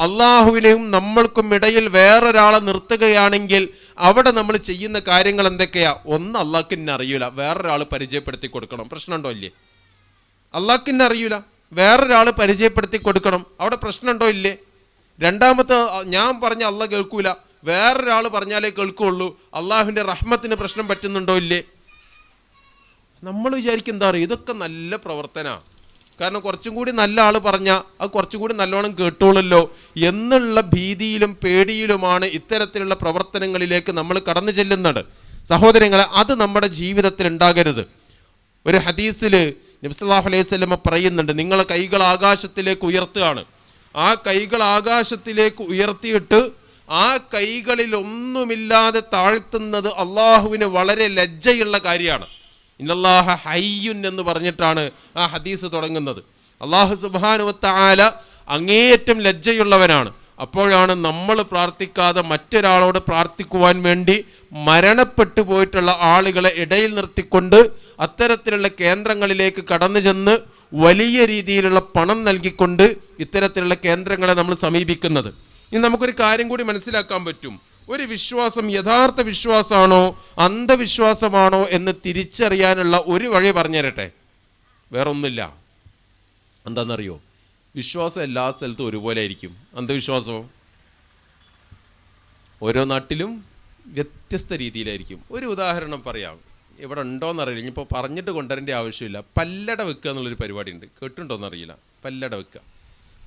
അള്ളാഹുവിനെയും നമ്മൾക്കും ഇടയിൽ വേറൊരാളെ നിർത്തുകയാണെങ്കിൽ അവിടെ നമ്മൾ ചെയ്യുന്ന കാര്യങ്ങൾ എന്തൊക്കെയാ? ഒന്ന് അള്ളാഹ്ക്കിന്നെ അറിയൂല. വേറൊരാൾ പരിചയപ്പെടുത്തി കൊടുക്കണം. പ്രശ്നമുണ്ടോ ഇല്ലേ? അള്ളാഹ്ക്കിന്നെ അറിയൂല. വേറൊരാൾ പരിചയപ്പെടുത്തി കൊടുക്കണം. അവിടെ പ്രശ്നമുണ്ടോ ഇല്ലേ? രണ്ടാമത്തെ ഞാൻ പറഞ്ഞ അള്ള കേൾക്കൂല. വേറൊരാൾ പറഞ്ഞാലേ കേൾക്കുള്ളൂ. അള്ളാഹുവിന്റെ റഹ്മത്തിന് പ്രശ്നം പറ്റുന്നുണ്ടോ ഇല്ലേ? നമ്മൾ വിചാരിക്കും എന്താ പറയുക ഇതൊക്കെ നല്ല പ്രവർത്തനമാണ് കാരണം കുറച്ചും കൂടി നല്ല ആൾ പറഞ്ഞാൽ അത് കുറച്ചും കൂടി നല്ലോണം കേട്ടോളല്ലോ എന്നുള്ള ഭീതിയിലും പേടിയിലുമാണ് ഇത്തരത്തിലുള്ള പ്രവർത്തനങ്ങളിലേക്ക് നമ്മൾ കടന്നു ചെല്ലുന്നത്. സഹോദരങ്ങളെ അത് നമ്മുടെ ജീവിതത്തിൽ ഉണ്ടാകരുത്. ഒരു ഹദീസിൽ നബ്സല്ലാഹു അലൈഹി സ്വലമ പറയുന്നുണ്ട് നിങ്ങളെ കൈകൾ ആകാശത്തിലേക്ക് ഉയർത്തുകയാണ്. ആ കൈകൾ ആകാശത്തിലേക്ക് ഉയർത്തിയിട്ട് ആ കൈകളിൽ ഒന്നുമില്ലാതെ താഴ്ത്തുന്നത് അള്ളാഹുവിന് വളരെ ലജ്ജയുള്ള കാര്യമാണ്. ഇന്നല്ലാഹ ഹയ്യുൻ എന്ന് പറഞ്ഞിട്ടാണ് ആ ഹദീസ് തുടങ്ങുന്നത്. അള്ളാഹു സുബാനുവത്ത ആല അങ്ങേയറ്റം ലജ്ജയുള്ളവനാണ്. അപ്പോഴാണ് നമ്മൾ പ്രാർത്ഥിക്കാതെ മറ്റൊരാളോട് പ്രാർത്ഥിക്കുവാൻ വേണ്ടി മരണപ്പെട്ടു പോയിട്ടുള്ള ആളുകളെ ഇടയിൽ നിർത്തിക്കൊണ്ട് അത്തരത്തിലുള്ള കേന്ദ്രങ്ങളിലേക്ക് കടന്നു ചെന്ന് വലിയ രീതിയിലുള്ള പണം നൽകിക്കൊണ്ട് ഇത്തരത്തിലുള്ള കേന്ദ്രങ്ങളെ നമ്മൾ സമീപിക്കുന്നത്. ഇനി നമുക്കൊരു കാര്യം കൂടി മനസ്സിലാക്കാൻ പറ്റും. ഒരു വിശ്വാസം യഥാർത്ഥ വിശ്വാസമാണോ അന്ധവിശ്വാസമാണോ എന്ന് തിരിച്ചറിയാനുള്ള ഒരു വഴി പറഞ്ഞു പറഞ്ഞുതരട്ടെ. വേറൊന്നുമില്ല. എന്താണെന്നറിയോ? വിശ്വാസം എല്ലാ സ്ഥലത്തും ഒരുപോലെ ആയിരിക്കും. അന്ധവിശ്വാസമോ? ഓരോ നാട്ടിലും വ്യത്യസ്ത രീതിയിലായിരിക്കും. ഒരു ഉദാഹരണം പറയാം. ഇവിടെ ഉണ്ടോയെന്നറിയില്ല ഇനിയിപ്പോൾ പറഞ്ഞിട്ട് കൊണ്ടുവരേണ്ട ആവശ്യമില്ല. പല്ലട വെക്കുക എന്നുള്ളൊരു പരിപാടി ഉണ്ട് കേട്ടിട്ടുണ്ടോയെന്നറിയില്ല പല്ലട വെക്കുക.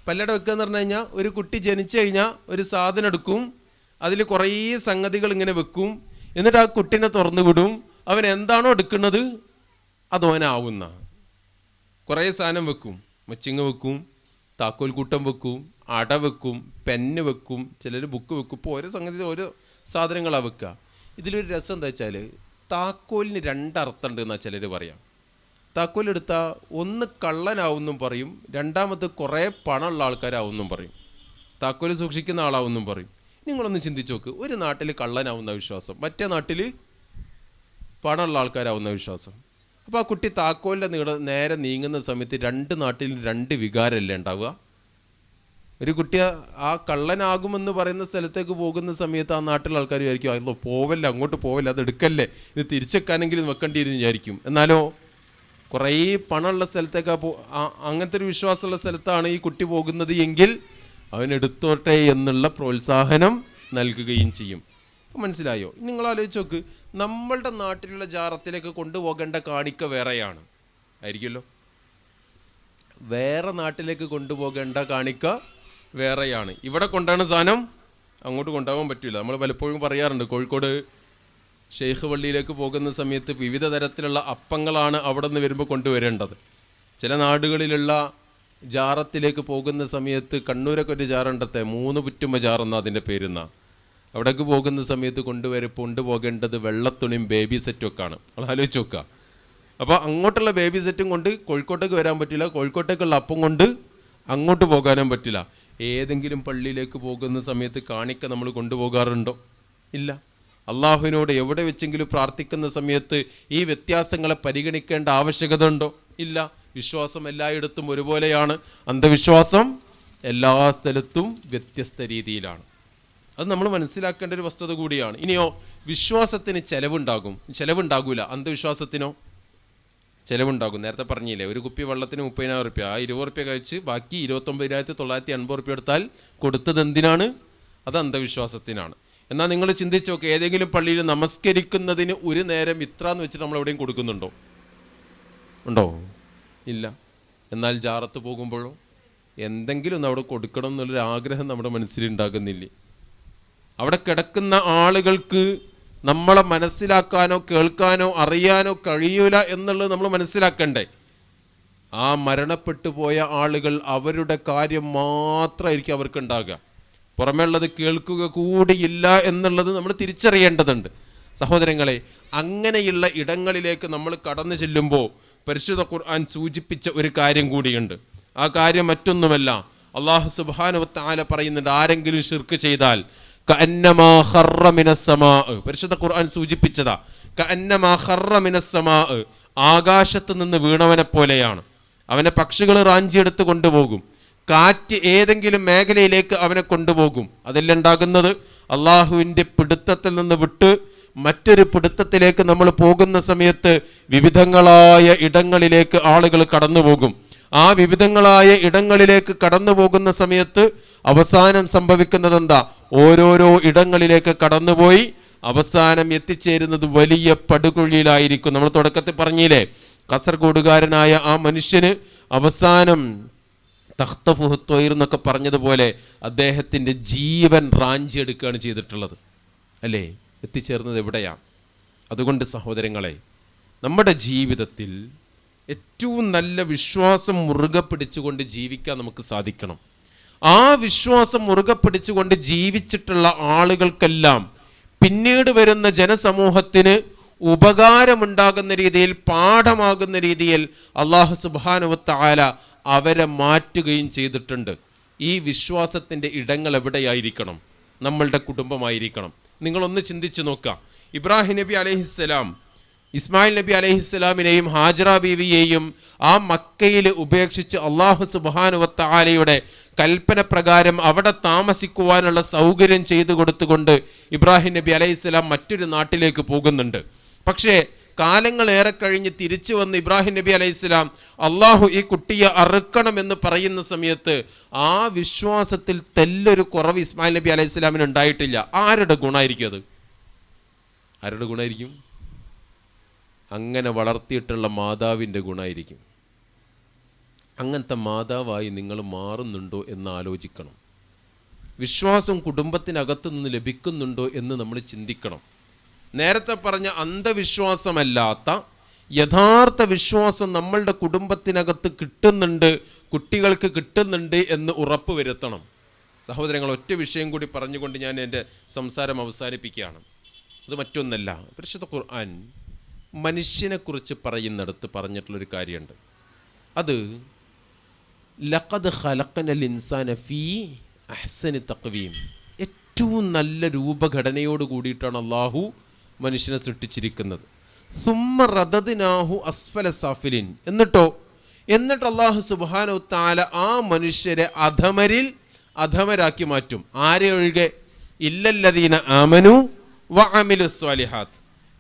പല്ലട വെക്കുക എന്ന് പറഞ്ഞു കഴിഞ്ഞാൽ ഒരു കുട്ടി ജനിച്ചു കഴിഞ്ഞാൽ ഒരു സാധനം എടുക്കും. അതിൽ കുറേ സംഗതികൾ ഇങ്ങനെ വെക്കും. എന്നിട്ട് ആ കുട്ടീനെ തുറന്നു വിടും. അവൻ എന്താണോ എടുക്കുന്നത് അതോനാവുന്ന കുറേ സാധനം വെക്കും. മച്ചിങ്ങ വെക്കും താക്കോൽ കൂട്ടം വെക്കും അട വെക്കും പെന്ന് വെക്കും ചിലർ ബുക്ക് വെക്കും. ഇപ്പോൾ ഓരോ സംഗതി ഓരോ സാധനങ്ങളാണ് വെക്കുക ഇതിലൊരു രസം എന്താ വെച്ചാൽ താക്കോലിന് രണ്ടർത്ഥമുണ്ട് എന്നാ ചിലർ പറയാം. താക്കോലെടുത്താൽ ഒന്ന് കള്ളനാവുന്നും പറയും രണ്ടാമത് കുറേ പണമുള്ള ആൾക്കാരാവുന്നും പറയും. താക്കോൽ സൂക്ഷിക്കുന്ന ആളാവുന്നും പറയും. നിങ്ങളൊന്ന് ചിന്തിച്ച് നോക്ക് ഒരു നാട്ടിൽ കള്ളനാവുന്ന വിശ്വാസം മറ്റേ നാട്ടിൽ പണമുള്ള ആൾക്കാരാവുന്ന വിശ്വാസം. അപ്പോൾ ആ കുട്ടി താക്കോലിന്റെ നീള നേരെ നീങ്ങുന്ന സമയത്ത് രണ്ട് നാട്ടിലും രണ്ട് വികാരമല്ലേ ഉണ്ടാവുക? ഒരു കുട്ടി ആ കള്ളനാകുമെന്ന് പറയുന്ന സ്ഥലത്തേക്ക് പോകുന്ന സമയത്ത് ആ നാട്ടിലെ ആൾക്കാർ വിചാരിക്കും അതോ പോവല്ല അങ്ങോട്ട് പോവല്ല അത് എടുക്കല്ലേ ഇത് തിരിച്ചെക്കാനെങ്കിലും വെക്കേണ്ടിയിരുന്നു വിചാരിക്കും. എന്നാലോ കുറേ പണമുള്ള സ്ഥലത്തേക്ക് പോ അങ്ങനത്തെ ഒരു വിശ്വാസമുള്ള സ്ഥലത്താണ് ഈ കുട്ടി പോകുന്നത് എങ്കിൽ അവൻ എടുത്തോട്ടെ എന്നുള്ള പ്രോത്സാഹനം നൽകുകയും ചെയ്യും. മനസ്സിലായോ? നിങ്ങൾ ആലോചിച്ച് നോക്ക്. നമ്മളുടെ നാട്ടിലുള്ള ജാറത്തിലേക്ക് കൊണ്ടുപോകേണ്ട കാണിക്ക വേറെയാണ്. ആയിരിക്കുമല്ലോ? വേറെ നാട്ടിലേക്ക് കൊണ്ടുപോകേണ്ട കാണിക്ക വേറെയാണ്. ഇവിടെ കൊണ്ടാണ് സാധനം അങ്ങോട്ട് കൊണ്ടുപോകാൻ പറ്റില്ല. നമ്മൾ പലപ്പോഴും പറയാറുണ്ട് കോഴിക്കോട് ഷെയ്ഖ് പള്ളിയിലേക്ക് പോകുന്ന സമയത്ത് വിവിധ തരത്തിലുള്ള അപ്പങ്ങളാണ് അവിടെ നിന്ന് വരുമ്പോൾ കൊണ്ടുവരേണ്ടത്. ചില നാടുകളിലുള്ള ജാറത്തിലേക്ക് പോകുന്ന സമയത്ത് കണ്ണൂരൊക്കെ ഒരു ജാറുണ്ടത്തെ? മൂന്ന് പുറ്റുമ്പ ജാറെന്ന അതിന്റെ പേരുന്ന. അവിടേക്ക് പോകുന്ന സമയത്ത് കൊണ്ടുവരെ കൊണ്ടുപോകേണ്ടത് വെള്ളത്തുണിയും ബേബി സെറ്റും ആണ്. നമ്മൾ ആലോചിച്ച് നോക്കുക അപ്പോൾ അങ്ങോട്ടുള്ള ബേബി സെറ്റും കൊണ്ട് കോഴിക്കോട്ടേക്ക് വരാൻ പറ്റില്ല. കോഴിക്കോട്ടേക്കുള്ള അപ്പം കൊണ്ട് അങ്ങോട്ട് പോകാനും പറ്റില്ല. ഏതെങ്കിലും പള്ളിയിലേക്ക് പോകുന്ന സമയത്ത് കാണിക്ക നമ്മൾ കൊണ്ടുപോകാറുണ്ടോ? ഇല്ല. അള്ളാഹുവിനോട് എവിടെ വെച്ചെങ്കിലും പ്രാർത്ഥിക്കുന്ന സമയത്ത് ഈ വ്യത്യാസങ്ങളെ പരിഗണിക്കേണ്ട ആവശ്യകത ഉണ്ടോ? ഇല്ല. വിശ്വാസം എല്ലായിടത്തും ഒരുപോലെയാണ്. അന്ധവിശ്വാസം എല്ലാ സ്ഥലത്തും വ്യത്യസ്ത രീതിയിലാണ്. അത് നമ്മൾ മനസ്സിലാക്കേണ്ട ഒരു വസ്തുത കൂടിയാണ്. ഇനിയോ വിശ്വാസത്തിന് ചെലവുണ്ടാകും. ചെലവുണ്ടാകൂല. അന്ധവിശ്വാസത്തിനോ? ചിലവുണ്ടാകും. നേരത്തെ പറഞ്ഞില്ലേ ഒരു കുപ്പി വെള്ളത്തിന് മുപ്പതിനായിരം റുപ്യ. ആ ഇരുപത് റുപ്യ കഴിച്ച് ബാക്കി ഇരുപത്തൊമ്പതിനായിരത്തി തൊള്ളായിരത്തി അൻപത് റുപ്യ എടുത്താൽ കൊടുത്തത് എന്തിനാണ്? അത് അന്ധവിശ്വാസത്തിനാണ്. എന്നാൽ നിങ്ങൾ ചിന്തിച്ചു നോക്കുക ഏതെങ്കിലും പള്ളിയിൽ നമസ്കരിക്കുന്നതിന് ഒരു നേരം ഇത്ര എന്ന് വെച്ചിട്ട് നമ്മൾ എവിടെയും കൊടുക്കുന്നുണ്ടോ? ഉണ്ടോ? ഇല്ല. എന്നാൽ ജാറത്ത് പോകുമ്പോഴോ എന്തെങ്കിലും ഒന്ന് അവിടെ കൊടുക്കണം എന്നുള്ളൊരു ആഗ്രഹം നമ്മുടെ മനസ്സിലുണ്ടാകുന്നില്ലേ അവിടെ കിടക്കുന്ന ആളുകൾക്ക് നമ്മളെ മനസ്സിലാക്കാനോ കേൾക്കാനോ അറിയാനോ കഴിയൂല എന്നുള്ളത് നമ്മൾ മനസ്സിലാക്കണ്ടേ? ആ മരണപ്പെട്ടു പോയ ആളുകൾ അവരുടെ കാര്യം മാത്രമായിരിക്കും അവർക്ക് ഉണ്ടാകുക പുറമേയുള്ളത് കേൾക്കുക കൂടിയില്ല എന്നുള്ളത് നമ്മൾ തിരിച്ചറിയേണ്ടതുണ്ട്. സഹോദരങ്ങളെ അങ്ങനെയുള്ള ഇടങ്ങളിലേക്ക് നമ്മൾ കടന്നു ചെല്ലുമ്പോൾ പരിശുദ്ധ ഖുർആൻ സൂചിപ്പിച്ച ഒരു കാര്യം കൂടിയുണ്ട്. ആ കാര്യം മറ്റൊന്നുമല്ല. അള്ളാഹു സുബാനുവത്താല പറയുന്നുണ്ട് ആരെങ്കിലും ഷിർക്ക് ചെയ്താൽ പരിശുദ്ധ ഖുർആൻ സൂചിപ്പിച്ചതാ ആകാശത്ത് നിന്ന് വീണവനെ പോലെയാണ്. അവനെ പക്ഷികൾ റാഞ്ചിയെടുത്ത് കൊണ്ടുപോകും. കാറ്റ് ഏതെങ്കിലും മേഖലയിലേക്ക് അവനെ കൊണ്ടുപോകും. അതെല്ലാം ഉണ്ടാകുന്നത് അള്ളാഹുവിന്റെ പിടുത്തത്തിൽ നിന്ന് വിട്ട് മറ്റൊരു പിടുത്തത്തിലേക്ക് നമ്മൾ പോകുന്ന സമയത്ത് വിവിധങ്ങളായ ഇടങ്ങളിലേക്ക് ആളുകൾ കടന്നുപോകും. ആ വിവിധങ്ങളായ ഇടങ്ങളിലേക്ക് കടന്നു പോകുന്ന സമയത്ത് അവസാനം സംഭവിക്കുന്നത് എന്താ ഓരോരോ ഇടങ്ങളിലേക്ക് കടന്നുപോയി അവസാനം എത്തിച്ചേരുന്നത് വലിയ പടുകുഴിയിലായിരിക്കും. നമ്മൾ തുടക്കത്തിൽ പറഞ്ഞില്ലേ കാസർഗോഡുകാരനായ ആ മനുഷ്യന് അവസാനം തഖ്തഫുഹത്വയിർ എന്നൊക്കെ പറഞ്ഞതുപോലെ അദ്ദേഹത്തിന്റെ ജീവൻ റാഞ്ചി എടുക്കുകയാണ് ചെയ്തിട്ടുള്ളത്. അല്ലേ? എത്തിച്ചേർന്നത് എവിടെയാണ് അതുകൊണ്ട് സഹോദരങ്ങളെ നമ്മുടെ ജീവിതത്തിൽ ഏറ്റവും നല്ല വിശ്വാസം മുറുകെ പിടിച്ചുകൊണ്ട് ജീവിക്കാൻ നമുക്ക് സാധിക്കണം. ആ വിശ്വാസം മുറുകെ പിടിച്ചുകൊണ്ട് ജീവിച്ചിട്ടുള്ള ആളുകൾക്കെല്ലാം പിന്നീട് വരുന്ന ജനസമൂഹത്തിന് ഉപകാരമുണ്ടാകുന്ന രീതിയിൽ പാഠമാകുന്ന രീതിയിൽ അള്ളാഹു സുബാനുവത്തായ അവരെ മാറ്റുകയും ചെയ്തിട്ടുണ്ട്. ഈ വിശ്വാസത്തിന്റെ ഇടങ്ങൾ എവിടെയായിരിക്കണം? നമ്മളുടെ കുടുംബമായിരിക്കണം. നിങ്ങളൊന്ന് ചിന്തിച്ച് നോക്കുക ഇബ്രാഹിം നബി അലഹിസ്സലാം ഇസ്മായിൽ നബി അലഹിസ്സലാമിനെയും ഹാജറ ബീവിയെയും ആ മക്കയിൽ ഉപേക്ഷിച്ച് അള്ളാഹു സുബാനുവത്താലയുടെ കൽപ്പന പ്രകാരം അവിടെ താമസിക്കുവാനുള്ള സൗകര്യം ചെയ്തു കൊടുത്തുകൊണ്ട് ഇബ്രാഹിം നബി അലൈഹിസ്സലാം മറ്റൊരു നാട്ടിലേക്ക് പോകുന്നുണ്ട്. പക്ഷേ കാലങ്ങൾ ഏറെ കഴിഞ്ഞ് തിരിച്ചു വന്ന് ഇബ്രാഹിം നബി അലൈഹി സ്വലാം അള്ളാഹു ഈ കുട്ടിയെ അറുക്കണമെന്ന് പറയുന്ന സമയത്ത് ആ വിശ്വാസത്തിൽ തെല്ലൊരു കുറവ് ഇസ്മായിൽ നബി അലൈഹി അലൈഹിസ്സലാമിന് ഉണ്ടായിട്ടില്ല. ആരുടെ ഗുണമായിരിക്കും അത്? ആരുടെ ഗുണമായിരിക്കും അങ്ങനെ വളർത്തിയിട്ടുള്ള മാതാവിന്റെ ഗുണമായിരിക്കും അങ്ങനത്തെ മാതാവായി നിങ്ങൾ മാറുന്നുണ്ടോ എന്ന് ആലോചിക്കണം. വിശ്വാസം കുടുംബത്തിനകത്തു നിന്ന് ലഭിക്കുന്നുണ്ടോ എന്ന് നമ്മൾ ചിന്തിക്കണം. നേരത്തെ പറഞ്ഞ അന്ധവിശ്വാസമല്ലാത്ത യഥാർത്ഥ വിശ്വാസം നമ്മളുടെ കുടുംബത്തിനകത്ത് കിട്ടുന്നുണ്ട് കുട്ടികൾക്ക് കിട്ടുന്നുണ്ട് എന്ന് ഉറപ്പ് വരുത്തണം. സഹോദരങ്ങൾ ഒറ്റ വിഷയം കൂടി പറഞ്ഞുകൊണ്ട് ഞാൻ എന്റെ സംസാരം അവസാനിപ്പിക്കുകയാണ്. അത് മറ്റൊന്നല്ല. പരിശുദ്ധ ഖുർആൻ മനുഷ്യനെക്കുറിച്ച് പറയുന്നിടത്ത് പറഞ്ഞിട്ടുള്ളൊരു കാര്യമുണ്ട്. അത് ലഖദ് ഖലഖനൽ ഇൻസാന ഫീ അഹ്സനി തക്വീം. ഏറ്റവും നല്ല രൂപഘടനയോട് കൂടിയിട്ടാണ് അള്ളാഹു മനുഷ്യനെ സൃഷ്ടിച്ചിരിക്കുന്നത്. സുമ്മ റദദിനാഹു അസ്ഫല സഫിലിൻ. എന്നിട്ടോ? എന്നിട്ട് അള്ളാഹു സുബാനു താല ആ മനുഷ്യരെ അധമരിൽ അധമരാക്കി മാറ്റും. ആരെ ഒഴികെ? ഇല്ലല്ലദീന ആമനു വ അമിലു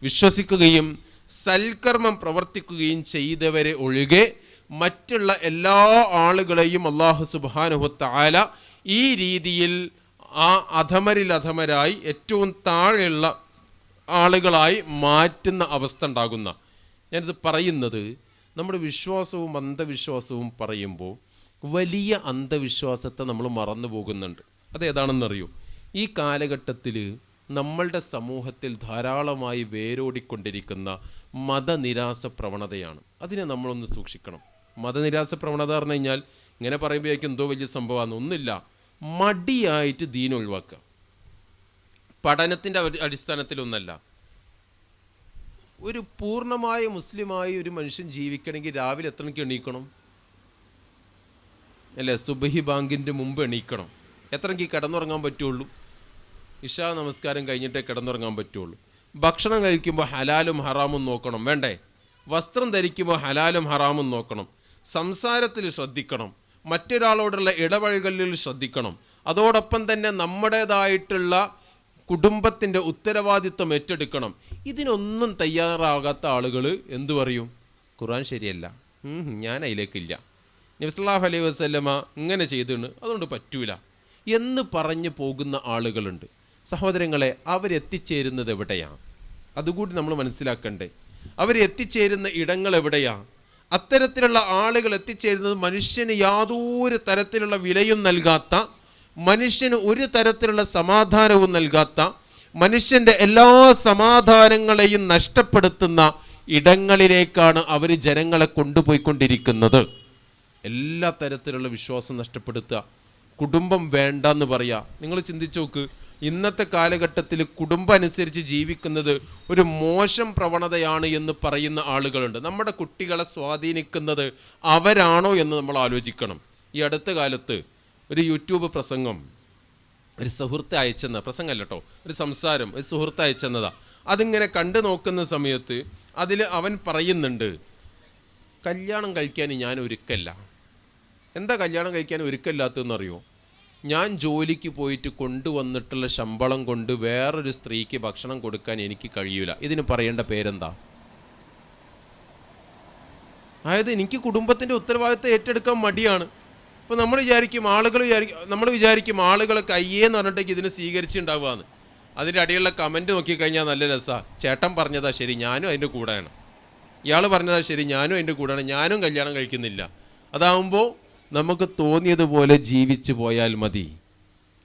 വിശ്വസിക്കുകയും സൽക്കർമ്മം പ്രവർത്തിക്കുകയും ചെയ്തവരെ ഒഴികെ മറ്റുള്ള എല്ലാ ആളുകളെയും അള്ളാഹു സുബാനുഹത്താല ഈ രീതിയിൽ ആ അധമരിൽ അധമരായി ഏറ്റവും താഴെയുള്ള ആളുകളായി മാറ്റുന്ന അവസ്ഥ ഉണ്ടാകുന്ന. ഞാനിത് പറയുന്നത് നമ്മുടെ വിശ്വാസവും അന്ധവിശ്വാസവും പറയുമ്പോൾ വലിയ അന്ധവിശ്വാസത്തെ നമ്മൾ മറന്നു പോകുന്നുണ്ട്. അതേതാണെന്നറിയോ ഈ കാലഘട്ടത്തിൽ നമ്മളുടെ സമൂഹത്തിൽ ധാരാളമായി വേരോടിക്കൊണ്ടിരിക്കുന്ന മതനിരാസ പ്രവണതയാണ്. അതിനെ നമ്മളൊന്ന് സൂക്ഷിക്കണം. മതനിരാസ പ്രവണത പറഞ്ഞു കഴിഞ്ഞാൽ ഇങ്ങനെ പറയുമ്പോഴേക്കും എന്തോ വലിയ സംഭവമാണ്. ഒന്നുമില്ല. മടിയായിട്ട് ദീൻ ഒഴിവാക്കുക പഠനത്തിന്റെ അടിസ്ഥാനത്തിലൊന്നല്ല. ഒരു പൂർണമായ മുസ്ലിമായി ഒരു മനുഷ്യൻ ജീവിക്കണമെങ്കിൽ രാവിലെ എത്ര മണിക്ക് എണീക്കണം? അല്ലേ? സുബഹി ബാങ്കിന്റെ മുമ്പ് എണീക്കണം. എത്ര മണിക്ക് കിടന്നുറങ്ങാൻ പറ്റുള്ളൂ? ഇഷാ നമസ്കാരം കഴിഞ്ഞിട്ടേ കിടന്നുറങ്ങാൻ പറ്റുള്ളൂ. ഭക്ഷണം കഴിക്കുമ്പോൾ ഹലാലും ഹറാമും നോക്കണം. വേണ്ടേ? വസ്ത്രം ധരിക്കുമ്പോൾ ഹലാലും ഹറാമും നോക്കണം. സംസാരത്തിൽ ശ്രദ്ധിക്കണം. മറ്റൊരാളോടുള്ള ഇടപഴകലിൽ ശ്രദ്ധിക്കണം. അതോടൊപ്പം തന്നെ നമ്മുടേതായിട്ടുള്ള കുടുംബത്തിന്റെ ഉത്തരവാദിത്വം ഏറ്റെടുക്കണം. ഇതിനൊന്നും തയ്യാറാകാത്ത ആളുകൾ എന്തു പറയും? ഖുർആൻ ശരിയല്ല. ഞാൻ അതിലേക്കില്ല. നബ്സല്ലാഹു അലൈഹി വസ്ലമ ഇങ്ങനെ ചെയ്തിട്ടുണ്ട് അതുകൊണ്ട് പറ്റൂല. എന്ന് പറഞ്ഞു പോകുന്ന ആളുകളുണ്ട്. സഹോദരങ്ങളെ അവരെത്തിച്ചേരുന്നത് എവിടെയാണ് അതുകൂടി നമ്മൾ മനസ്സിലാക്കണ്ടേ. അവരെത്തിച്ചേരുന്ന ഇടങ്ങൾ എവിടെയാണ് അത്തരത്തിലുള്ള ആളുകൾ എത്തിച്ചേരുന്നത് മനുഷ്യന് യാതൊരു തരത്തിലുള്ള വിലയും നൽകാത്ത മനുഷ്യന് ഒരു തരത്തിലുള്ള സമാധാനവും നൽകാത്ത മനുഷ്യന്റെ എല്ലാ സമാധാനങ്ങളെയും നഷ്ടപ്പെടുത്തുന്ന ഇടങ്ങളിലേക്കാണ് അവർ ജനങ്ങളെ കൊണ്ടുപോയിക്കൊണ്ടിരിക്കുന്നത്. എല്ലാ തരത്തിലുള്ള വിശ്വാസം നഷ്ടപ്പെടുത്തുക. കുടുംബം വേണ്ട എന്ന് പറയുക. നിങ്ങൾ ചിന്തിച്ചു നോക്ക് ഇന്നത്തെ കാലഘട്ടത്തിൽ കുടുംബം അനുസരിച്ച് ജീവിക്കുന്നത് ഒരു മോശം പ്രവണതയാണ് എന്ന് പറയുന്ന ആളുകളുണ്ട്. നമ്മുടെ കുട്ടികളെ സ്വാധീനിക്കുന്നത് അവരാണോ എന്ന് നമ്മൾ ആലോചിക്കണം. ഈ അടുത്ത കാലത്ത് ഒരു യൂട്യൂബ് പ്രസംഗം ഒരു സുഹൃത്ത് അയച്ചെന്ന പ്രസംഗമല്ല കേട്ടോ ഒരു സംസാരം ഒരു സുഹൃത്ത് അയച്ചെന്നതാ. അതിങ്ങനെ കണ്ടു നോക്കുന്ന സമയത്ത് അതിൽ അവൻ പറയുന്നുണ്ട് കല്യാണം കഴിക്കാൻ ഞാൻ ഒരുക്കല്ല. എന്താ കല്യാണം കഴിക്കാൻ ഒരുക്കമില്ലാത്തതെന്ന് അറിയോ ഞാൻ ജോലിക്ക് പോയിട്ട് കൊണ്ടുവന്നിട്ടുള്ള ശമ്പളം കൊണ്ട് വേറൊരു സ്ത്രീക്ക് ഭക്ഷണം കൊടുക്കാൻ എനിക്ക് കഴിയൂല. ഇതിന് പറയേണ്ട പേരെന്താ? അതായത് എനിക്ക് കുടുംബത്തിന്റെ ഉത്തരവാദിത്തം ഏറ്റെടുക്കാൻ മടിയാണ്. അപ്പോൾ നമ്മൾ വിചാരിക്കും ആളുകൾ വിചാരിക്കും നമ്മൾ വിചാരിക്കും ആളുകൾ കയ്യേന്ന് പറഞ്ഞിട്ടേക്ക് ഇതിനെ സ്വീകരിച്ചിട്ടുണ്ടാവുകയെന്ന് അതിന്റെ അടിയിലുള്ള കമന്റ് നോക്കിക്കഴിഞ്ഞാൽ നല്ല രസമാണ് ചേട്ടൻ പറഞ്ഞതാ ശരി ഞാനും അതിന്റെ കൂടെയാണ്. ഇയാൾ പറഞ്ഞതാ ശരി ഞാനും അതിന്റെ കൂടെയാണ്. ഞാനും കല്യാണം കഴിക്കുന്നില്ല. അതാവുമ്പോൾ നമുക്ക് തോന്നിയതുപോലെ ജീവിച്ചു പോയാൽ മതി.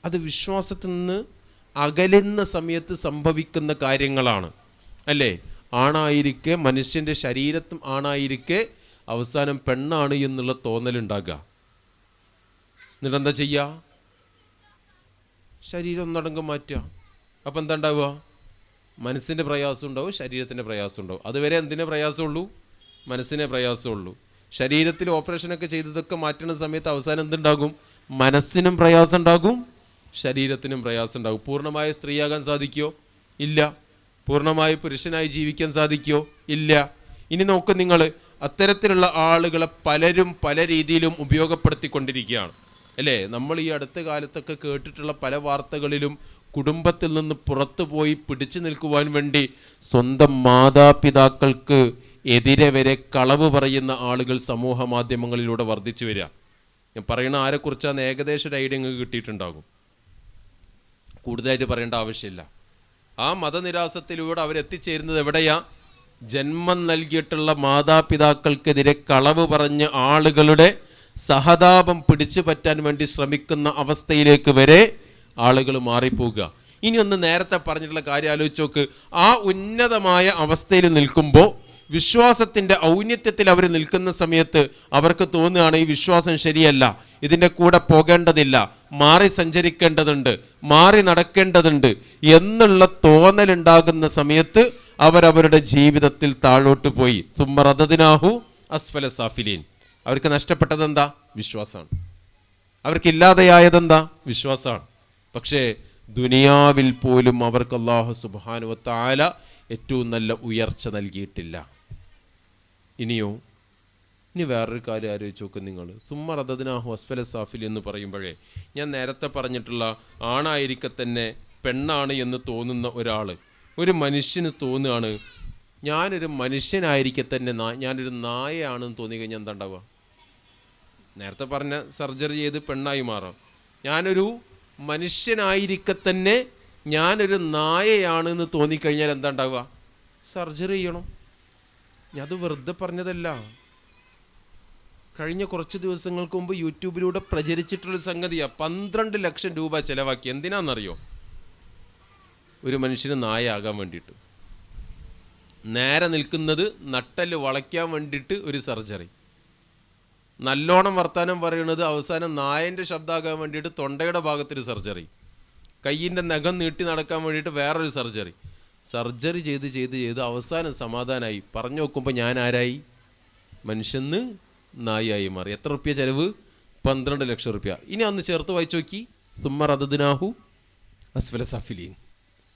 അത് വിശ്വാസത്തിൽ നിന്ന് അകലുന്ന സമയത്ത് സംഭവിക്കുന്ന കാര്യങ്ങളാണ്. അല്ലേ? ആണായിരിക്കെ മനുഷ്യന്റെ ശരീരത്തും ആണായിരിക്കെ അവസാനം പെണ്ണാണ് എന്നുള്ള തോന്നലുണ്ടാകുക എന്നിട്ട് എന്താ ചെയ്യുക ശരീരം ഒന്നടങ്കം മാറ്റുക. അപ്പം എന്താ ഉണ്ടാവുക മനസ്സിന്റെ പ്രയാസം ഉണ്ടാവും ശരീരത്തിന്റെ പ്രയാസം ഉണ്ടാവും. അതുവരെ എന്തിനെ പ്രയാസമുള്ളൂ? മനസ്സിനെ പ്രയാസമുള്ളൂ. ശരീരത്തിൽ ഓപ്പറേഷനൊക്കെ ചെയ്തതൊക്കെ മാറ്റുന്ന സമയത്ത് അവസാനം എന്തുണ്ടാകും? മനസ്സിനും പ്രയാസം ഉണ്ടാകും ശരീരത്തിനും പ്രയാസം ഉണ്ടാകും. പൂർണമായ സ്ത്രീയാകാൻ സാധിക്കുമോ ഇല്ല. പൂർണമായി പുരുഷനായി ജീവിക്കാൻ സാധിക്കുമോ ഇല്ല. ഇനി നോക്കും നിങ്ങൾ അത്തരത്തിലുള്ള ആളുകളെ പലരും പല രീതിയിലും ഉപയോഗപ്പെടുത്തിക്കൊണ്ടിരിക്കുകയാണ്. അല്ലേ? നമ്മൾ ഈ അടുത്ത കാലത്തൊക്കെ കേട്ടിട്ടുള്ള പല വാർത്തകളിലും കുടുംബത്തിൽ നിന്ന് പുറത്തു പോയി പിടിച്ചു നിൽക്കുവാൻ വേണ്ടി സ്വന്തം മാതാപിതാക്കൾക്ക് എതിരെ വരെ കളവ് പറയുന്ന ആളുകൾ സമൂഹ മാധ്യമങ്ങളിലൂടെ വർദ്ധിച്ചു വരിക. ഞാൻ പറയുന്ന ആരെക്കുറിച്ചാണ് ഏകദേശം ഒരു കിട്ടിയിട്ടുണ്ടാകും. കൂടുതലായിട്ട് പറയേണ്ട ആവശ്യമില്ല. ആ മതനിരാസത്തിലൂടെ അവരെത്തിച്ചേരുന്നത് എവിടെയാ? ജന്മം നൽകിയിട്ടുള്ള മാതാപിതാക്കൾക്കെതിരെ കളവ് പറഞ്ഞ് ആളുകളുടെ സഹതാപം പിടിച്ചു പറ്റാൻ വേണ്ടി ശ്രമിക്കുന്ന അവസ്ഥയിലേക്ക് വരെ ആളുകൾ മാറിപ്പോവുക. ഇനി ഒന്ന് നേരത്തെ പറഞ്ഞിട്ടുള്ള കാര്യം ആലോചിച്ച് നോക്ക്. ആ ഉന്നതമായ അവസ്ഥയിൽ നിൽക്കുമ്പോൾ വിശ്വാസത്തിന്റെ ഔന്നത്യത്തിൽ അവർ നിൽക്കുന്ന സമയത്ത് അവർക്ക് തോന്നുകയാണ് ഈ വിശ്വാസം ശരിയല്ല. ഇതിന്റെ കൂടെ പോകേണ്ടതില്ല. മാറി സഞ്ചരിക്കേണ്ടതുണ്ട്. മാറി നടക്കേണ്ടതുണ്ട് എന്നുള്ള തോന്നലുണ്ടാകുന്ന സമയത്ത് അവരവരുടെ ജീവിതത്തിൽ താഴോട്ട് പോയി. തുമ്മറദനാഹു അസ്ഫല സാഫിലീൻ. അവർക്ക് നഷ്ടപ്പെട്ടത് എന്താ വിശ്വാസമാണ്. അവർക്ക് ഇല്ലാതെയായതെന്താ വിശ്വാസമാണ്. പക്ഷേ ദുനിയാവിൽ പോലും അവർക്ക് അള്ളാഹു സുബാനുവത്താല ഏറ്റവും നല്ല ഉയർച്ച നൽകിയിട്ടില്ല. ഇനിയോ? ഇനി വേറൊരു കാര്യം ആലോചിച്ച് നോക്കും നിങ്ങൾ സുമ്മ റദദിനാഹു അസ്ഫല സാഫിൽ എന്ന് പറയുമ്പോഴേ ഞാൻ നേരത്തെ പറഞ്ഞിട്ടുള്ള ആണായിരിക്കെ തന്നെ പെണ്ണാണ് എന്ന് തോന്നുന്ന ഒരാൾ ഒരു മനുഷ്യന് തോന്നുകയാണ് ഞാനൊരു മനുഷ്യനായിരിക്കെ തന്നെ നാ- ഞാനൊരു നായയാണെന്ന് തോന്നി കഴിഞ്ഞാൽ എന്താ ഉണ്ടാവുക നേരത്തെ പറഞ്ഞ സർജറി ചെയ്ത് പെണ്ണായി മാറാം. ഞാനൊരു മനുഷ്യനായിരിക്കെ തന്നെ ഞാനൊരു നായയാണെന്ന് തോന്നിക്കഴിഞ്ഞാൽ എന്താ ഉണ്ടാവുക സർജറി ചെയ്യണം. ഞാൻ അത് വെറുതെ പറഞ്ഞതല്ല. കഴിഞ്ഞ കുറച്ച് ദിവസങ്ങൾക്ക് മുമ്പ് യൂട്യൂബിലൂടെ പ്രചരിച്ചിട്ടുള്ള സംഗതിയാണ് പന്ത്രണ്ട് ലക്ഷം രൂപ ചിലവാക്കി. എന്തിനാണെന്നറിയോ ഒരു മനുഷ്യന് നായ ആകാൻ വേണ്ടിയിട്ട്. നേരെ നിൽക്കുന്നത് നട്ടൽ വളയ്ക്കാൻ വേണ്ടിയിട്ട് ഒരു സർജറി. നല്ലോണം വർത്തമാനം പറയുന്നത് അവസാനം നായന്റെ ശബ്ദമാകാൻ വേണ്ടിയിട്ട് തൊണ്ടയുടെ ഭാഗത്തൊരു സർജറി. കയ്യിന്റെ നഖം നീട്ടി നടക്കാൻ വേണ്ടിയിട്ട് വേറൊരു സർജറി. സർജറി ചെയ്ത് ചെയ്ത് ചെയ്ത് അവസാനം സമാധാനമായി പറഞ്ഞു നോക്കുമ്പോൾ ഞാൻ ആരായി? മനുഷ്യന്ന് നായായി മാറി. എത്ര റുപ്യ ചെലവ്? പന്ത്രണ്ട് ലക്ഷം റുപ്യ. ഇനി അന്ന് ചേർത്ത് വായിച്ചു നോക്കി. സുമ്മർ അതദിനാഹു അസ്ഫല സഫിലീൻ.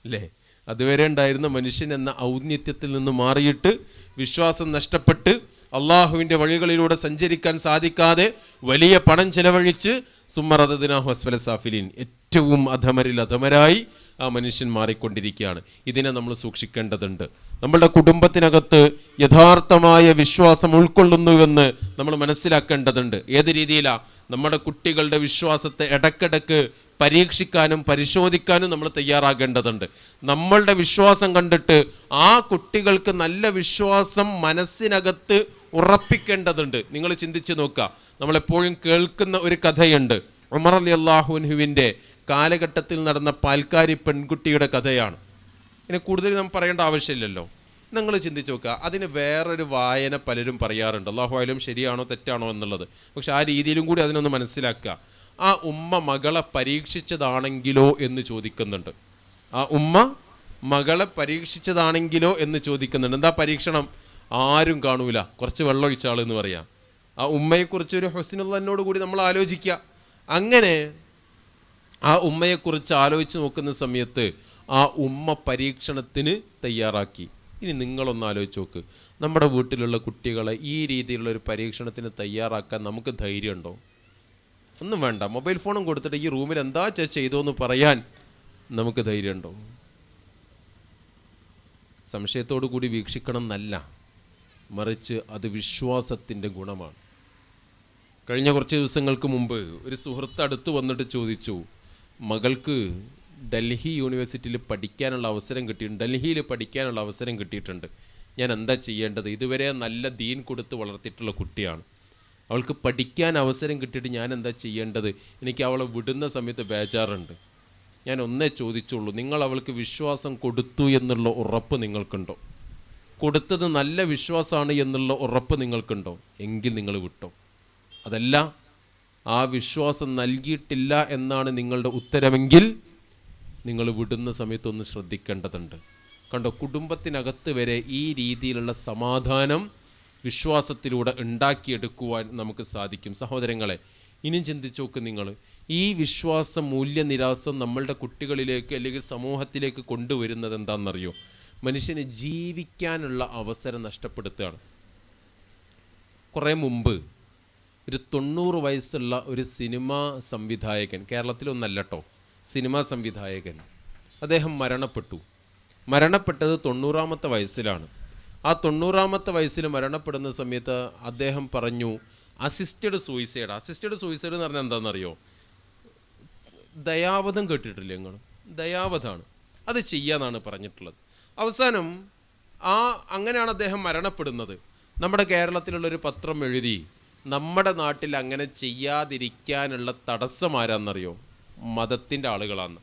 അല്ലേ? അതുവരെ ഉണ്ടായിരുന്ന മനുഷ്യൻ എന്ന ഔന്നത്യത്തിൽ നിന്ന് മാറിയിട്ട് വിശ്വാസം നഷ്ടപ്പെട്ട് അള്ളാഹുവിന്റെ വഴികളിലൂടെ സഞ്ചരിക്കാൻ സാധിക്കാതെ വലിയ പണം ചിലവഴിച്ച് സുമ്മറദിനാഹു അസ്ഫല സാഫിലിൻ. ഏറ്റവും അധമരിൽ അധമരായി ആ മനുഷ്യൻ മാറിക്കൊണ്ടിരിക്കുകയാണ്. ഇതിനെ നമ്മൾ സൂക്ഷിക്കേണ്ടതുണ്ട്. നമ്മളുടെ കുടുംബത്തിനകത്ത് യഥാർത്ഥമായ വിശ്വാസം ഉൾക്കൊള്ളുന്നുവെന്ന് നമ്മൾ മനസ്സിലാക്കേണ്ടതുണ്ട്. ഏത് രീതിയിലാണ് നമ്മുടെ കുട്ടികളുടെ വിശ്വാസത്തെ ഇടക്കിടക്ക് പരീക്ഷിക്കാനും പരിശോധിക്കാനും നമ്മൾ തയ്യാറാകേണ്ടതുണ്ട്. നമ്മളുടെ വിശ്വാസം കണ്ടിട്ട് ആ കുട്ടികൾക്ക് നല്ല വിശ്വാസം മനസ്സിനകത്ത് ഉറപ്പിക്കേണ്ടതുണ്ട്. നിങ്ങൾ ചിന്തിച്ച് നോക്കുക. നമ്മളെപ്പോഴും കേൾക്കുന്ന ഒരു കഥയുണ്ട്. ഉമർ അലി അള്ളാഹുൻഹുവിന്റെ കാലഘട്ടത്തിൽ നടന്ന പാൽക്കാരി പെൺകുട്ടിയുടെ കഥയാണ്. ഇനി കൂടുതൽ നാം പറയേണ്ട ആവശ്യമില്ലല്ലോ. നിങ്ങൾ ചിന്തിച്ച് നോക്കുക അതിന് വേറൊരു വായന പലരും പറയാറുണ്ട്. അള്ളാഹുവായാലും ശരിയാണോ തെറ്റാണോ എന്നുള്ളത്. പക്ഷെ ആ രീതിയിലും കൂടി അതിനൊന്ന് മനസ്സിലാക്കുക. ആ ഉമ്മ മകളെ പരീക്ഷിച്ചതാണെങ്കിലോ എന്ന് ചോദിക്കുന്നുണ്ട്. ആ ഉമ്മ മകളെ പരീക്ഷിച്ചതാണെങ്കിലോ എന്ന് ചോദിക്കുന്നുണ്ട്. എന്താ പരീക്ഷണം? ആരും കാണൂല. കുറച്ച് വെള്ളം ഒഴിച്ചാളെന്ന് പറയാം. ആ ഉമ്മയെക്കുറിച്ചൊരു ഹൊസിനുള്ളതിനോട് കൂടി നമ്മൾ ആലോചിക്കുക. അങ്ങനെ ആ ഉമ്മയെക്കുറിച്ച് ആലോചിച്ച് നോക്കുന്ന സമയത്ത് ആ ഉമ്മ പരീക്ഷണത്തിന് തയ്യാറാക്കി. ഇനി നിങ്ങളൊന്ന് ആലോചിച്ച് നോക്ക്. നമ്മുടെ വീട്ടിലുള്ള കുട്ടികളെ ഈ രീതിയിലുള്ള ഒരു പരീക്ഷണത്തിന് തയ്യാറാക്കാൻ നമുക്ക് ധൈര്യമുണ്ടോ? ഒന്നും വേണ്ട. മൊബൈൽ ഫോണും കൊടുത്തിട്ട് ഈ റൂമിൽ എന്താ ചെ ചെയ്തോന്ന് പറയാൻ നമുക്ക് ധൈര്യമുണ്ടോ? സംശയത്തോടു കൂടി വീക്ഷിക്കണം എന്നല്ല. മറിച്ച് അത് വിശ്വാസത്തിന്റെ ഗുണമാണ്. കഴിഞ്ഞ കുറച്ച് ദിവസങ്ങൾക്ക് മുമ്പ് ഒരു സുഹൃത്ത് അടുത്ത് വന്നിട്ട് ചോദിച്ചു മകൾക്ക് ഡൽഹി യൂണിവേഴ്സിറ്റിയിൽ പഠിക്കാനുള്ള അവസരം കിട്ടിയിട്ടുണ്ട്. ഡൽഹിയിൽ പഠിക്കാനുള്ള അവസരം കിട്ടിയിട്ടുണ്ട്. ഞാൻ എന്താ ചെയ്യേണ്ടത്? ഇതുവരെ നല്ല ദീൻ കൊടുത്ത് വളർത്തിയിട്ടുള്ള കുട്ടിയാണ്. അവൾക്ക് പഠിക്കാൻ അവസരം കിട്ടിയിട്ട് ഞാൻ എന്താ ചെയ്യേണ്ടത്? എനിക്ക് അവളെ വിടുന്ന സമയത്ത് ബേജാറുണ്ട്. ഞാൻ ഒന്നേ ചോദിച്ചുള്ളൂ നിങ്ങൾ അവൾക്ക് വിശ്വാസം കൊടുത്തു എന്നുള്ള ഉറപ്പ് നിങ്ങൾക്കുണ്ടോ? കൊടുത്തത് നല്ല വിശ്വാസമാണ് എന്നുള്ള ഉറപ്പ് നിങ്ങൾക്കുണ്ടോ? എങ്കിൽ നിങ്ങൾ വിട്ടോ. അതല്ല ആ വിശ്വാസം നൽകിയിട്ടില്ല എന്നാണ് നിങ്ങളുടെ ഉത്തരമെങ്കിൽ നിങ്ങൾ വിടുന്ന സമയത്തൊന്ന് ശ്രദ്ധിക്കേണ്ടതുണ്ട്. കണ്ടോ കുടുംബത്തിനകത്ത് വരെ ഈ രീതിയിലുള്ള സമാധാനം വിശ്വാസത്തിലൂടെ ഉണ്ടാക്കിയെടുക്കുവാൻ നമുക്ക് സാധിക്കും. സഹോദരങ്ങളെ ഇനിയും ചിന്തിച്ചു നോക്ക് നിങ്ങൾ. ഈ വിശ്വാസ മൂല്യനിരാസം നമ്മളുടെ കുട്ടികളിലേക്ക് അല്ലെങ്കിൽ സമൂഹത്തിലേക്ക് കൊണ്ടുവരുന്നത് എന്താണെന്നറിയോ? മനുഷ്യന് ജീവിക്കാനുള്ള അവസരം നഷ്ടപ്പെടുത്തുകയാണ്. കുറേ മുമ്പ് ഒരു തൊണ്ണൂറ് വയസ്സുള്ള ഒരു സിനിമാ സംവിധായകൻ കേരളത്തിലൊന്നല്ല കേട്ടോ സിനിമാ സംവിധായകൻ. അദ്ദേഹം മരണപ്പെട്ടു. മരണപ്പെട്ടത് തൊണ്ണൂറാമത്തെ വയസ്സിലാണ്. ആ തൊണ്ണൂറാമത്തെ വയസ്സിൽ മരണപ്പെടുന്ന സമയത്ത് അദ്ദേഹം പറഞ്ഞു അസിസ്റ്റഡ് സൂയിസൈഡ് അസിസ്റ്റഡ് സൂയിസൈഡ് എന്ന് പറഞ്ഞാൽ എന്താണെന്നറിയോ? ദയാവധം കേട്ടിട്ടില്ല നിങ്ങൾ? ദയാവധാണ്. അത് ചെയ്യാന്നാണ് പറഞ്ഞിട്ടുള്ളത്. അവസാനം ആ അങ്ങനെയാണ് അദ്ദേഹം മരണപ്പെടുന്നത്. നമ്മുടെ കേരളത്തിലുള്ളൊരു പത്രം എഴുതി നമ്മുടെ നാട്ടിൽ അങ്ങനെ ചെയ്യാതിരിക്കാനുള്ള തടസ്സം ആരാന്നറിയോ? മതത്തിന്റെ ആളുകളാണ്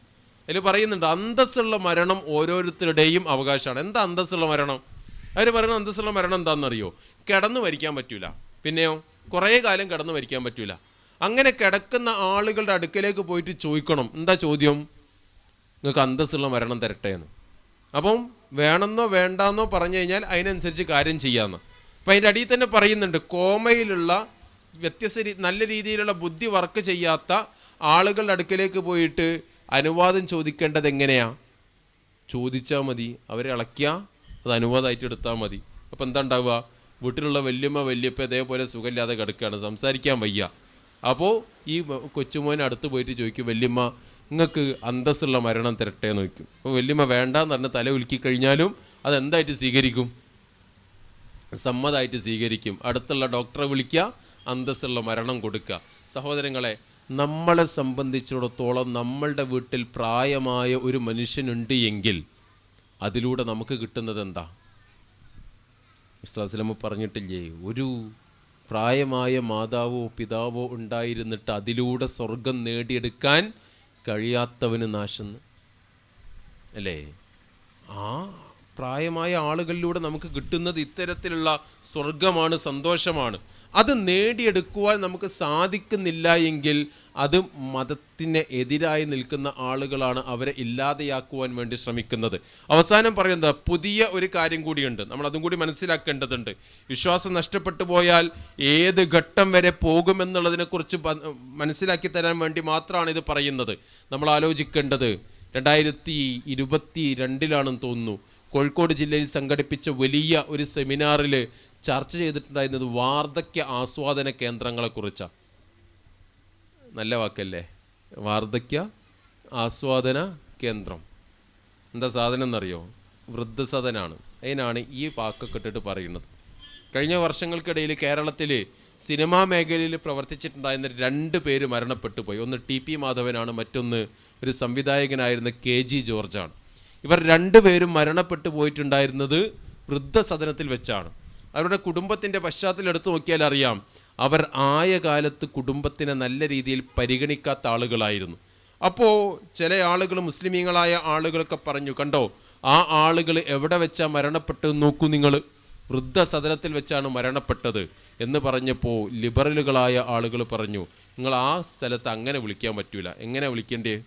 അതിൽ പറയുന്നുണ്ട് അന്തസ്സുള്ള മരണം ഓരോരുത്തരുടെയും അവകാശമാണ്. എന്താ അന്തസ്സുള്ള മരണം? അവർ പറയുന്ന അന്തസ്സുള്ള മരണം എന്താണെന്നറിയോ കിടന്നു മരിക്കാൻ പറ്റൂല. പിന്നെയോ? കുറേ കാലം കിടന്നു മരിക്കാൻ പറ്റൂല. അങ്ങനെ കിടക്കുന്ന ആളുകളുടെ അടുക്കലേക്ക് പോയിട്ട് ചോദിക്കണം. എന്താ ചോദ്യം? നിങ്ങൾക്ക് അന്തസ്സുള്ള മരണം തരട്ടെ എന്ന്. അപ്പം വേണമെന്നോ വേണ്ടാന്നോ പറഞ്ഞു കഴിഞ്ഞാൽ അതിനനുസരിച്ച് കാര്യം ചെയ്യാമെന്ന് അപ്പം അതിന്റെ അടിയിൽ തന്നെ പറയുന്നുണ്ട് കോമയിലുള്ള വ്യത്യസ്ത നല്ല രീതിയിലുള്ള ബുദ്ധി വർക്ക് ചെയ്യാത്ത ആളുകളുടെ അടുക്കലേക്ക് പോയിട്ട് അനുവാദം ചോദിക്കേണ്ടത് എങ്ങനെയാ? ചോദിച്ചാൽ മതി അവരെ ഇളക്കിയാൽ അത് അനുവാദമായിട്ട് എടുത്താൽ മതി. അപ്പം എന്താ ഉണ്ടാവുക? വീട്ടിലുള്ള വല്യമ്മ വല്യപ്പ ഇതേപോലെ സുഖമില്ലാതെ കിടക്കുകയാണ് സംസാരിക്കാൻ വയ്യ. അപ്പോൾ ഈ കൊച്ചുമോൻ അടുത്ത് പോയിട്ട് ചോദിക്കും വല്യമ്മ നിങ്ങൾക്ക് അന്തസ്സുള്ള മരണം തരട്ടെ എന്ന് വയ്ക്കും അപ്പോൾ വല്യമ്മ വേണ്ടാന്ന് പറഞ്ഞ് തല ഉലുക്കി കഴിഞ്ഞാലും അതെന്തായിട്ട് സ്വീകരിക്കും? സമ്മതമായിട്ട് സ്വീകരിക്കും. അടുത്തുള്ള ഡോക്ടറെ വിളിക്കുക അന്തസ്സുള്ള മരണം കൊടുക്കുക. സഹോദരങ്ങളെ നമ്മളെ സംബന്ധിച്ചിടത്തോളം നമ്മളുടെ വീട്ടിൽ പ്രായമായ ഒരു മനുഷ്യനുണ്ട് എങ്കിൽ അതിലൂടെ നമുക്ക് കിട്ടുന്നത് എന്താ? ഇസ്ലാസ്ലമ പറഞ്ഞിട്ടില്ലേ ഒരു പ്രായമായ മാതാവോ പിതാവോ ഉണ്ടായിരുന്നിട്ട് അതിലൂടെ സ്വർഗം നേടിയെടുക്കാൻ കഴിയാത്തവന് നാശെന്ന് അല്ലേ? ആ പ്രായമായ ആളുകളിലൂടെ നമുക്ക് കിട്ടുന്നത് ഇത്തരത്തിലുള്ള സ്വർഗമാണ് സന്തോഷമാണ്. അത് നേടിയെടുക്കുവാൻ നമുക്ക് സാധിക്കുന്നില്ല എങ്കിൽ അത് മതത്തിന് എതിരായി നിൽക്കുന്ന ആളുകളാണ് അവരെ ഇല്ലാതെയാക്കുവാൻ വേണ്ടി ശ്രമിക്കുന്നത്. അവസാനം പറയുന്നത് പുതിയ ഒരു കാര്യം കൂടിയുണ്ട്. നമ്മൾ അതും കൂടി മനസ്സിലാക്കേണ്ടതുണ്ട്. വിശ്വാസം നഷ്ടപ്പെട്ടു പോയാൽ ഏത് ഘട്ടം വരെ പോകുമെന്നുള്ളതിനെക്കുറിച്ച് മനസ്സിലാക്കി തരാൻ വേണ്ടി മാത്രമാണ് ഇത് പറയുന്നത്. നമ്മൾ ആലോചിക്കേണ്ടത് രണ്ടായിരത്തി ഇരുപത്തി രണ്ടിലാണെന്ന് തോന്നുന്നു. കോഴിക്കോട് ജില്ലയിൽ സംഘടിപ്പിച്ച വലിയ ഒരു സെമിനാറിൽ ചർച്ച ചെയ്തിട്ടുണ്ടായിരുന്നത് വാർദ്ധക്യ ആസ്വാദന കേന്ദ്രങ്ങളെക്കുറിച്ചാണ് നല്ല വാക്കല്ലേ? വാർദ്ധക്യ ആസ്വാദന കേന്ദ്രം. എന്താ സാധനം എന്നറിയോ വൃദ്ധസദനാണ്. അതിനാണ് ഈ വാക്കൊക്കെ ഇട്ടിട്ട് പറയുന്നത്. കഴിഞ്ഞ വർഷങ്ങൾക്കിടയിൽ കേരളത്തിൽ സിനിമാ മേഖലയിൽ പ്രവർത്തിച്ചിട്ടുണ്ടായിരുന്ന രണ്ട് പേര് മരണപ്പെട്ടു പോയി ഒന്ന് ടി പി മാധവനാണ് മറ്റൊന്ന് ഒരു സംവിധായകനായിരുന്ന കെ ജി ജോർജാണ്. ഇവർ രണ്ടുപേരും മരണപ്പെട്ടു പോയിട്ടുണ്ടായിരുന്നത് വൃദ്ധസദനത്തിൽ വെച്ചാണ്. അവരുടെ കുടുംബത്തിന്റെ പശ്ചാത്തലം എടുത്തു നോക്കിയാൽ അറിയാം. അവർ ആയ കാലത്ത് കുടുംബത്തിനെ നല്ല രീതിയിൽ പരിഗണിക്കാത്ത ആളുകളായിരുന്നു. അപ്പോൾ ചില ആളുകൾ മുസ്ലിമീങ്ങളായ ആളുകളൊക്കെ പറഞ്ഞു കണ്ടോ ആ ആളുകൾ എവിടെ വെച്ചാ മരണപ്പെട്ടത് നോക്കൂ നിങ്ങൾ. വൃദ്ധസദനത്തിൽ വെച്ചാണ് മരണപ്പെട്ടത്. എന്ന് പറഞ്ഞപ്പോൾ ലിബറലുകളായ ആളുകൾ പറഞ്ഞു നിങ്ങൾ ആ സ്ഥലത്ത് അങ്ങനെ വിളിക്കാൻ പറ്റൂല. എങ്ങനെ വിളിക്കേണ്ടേ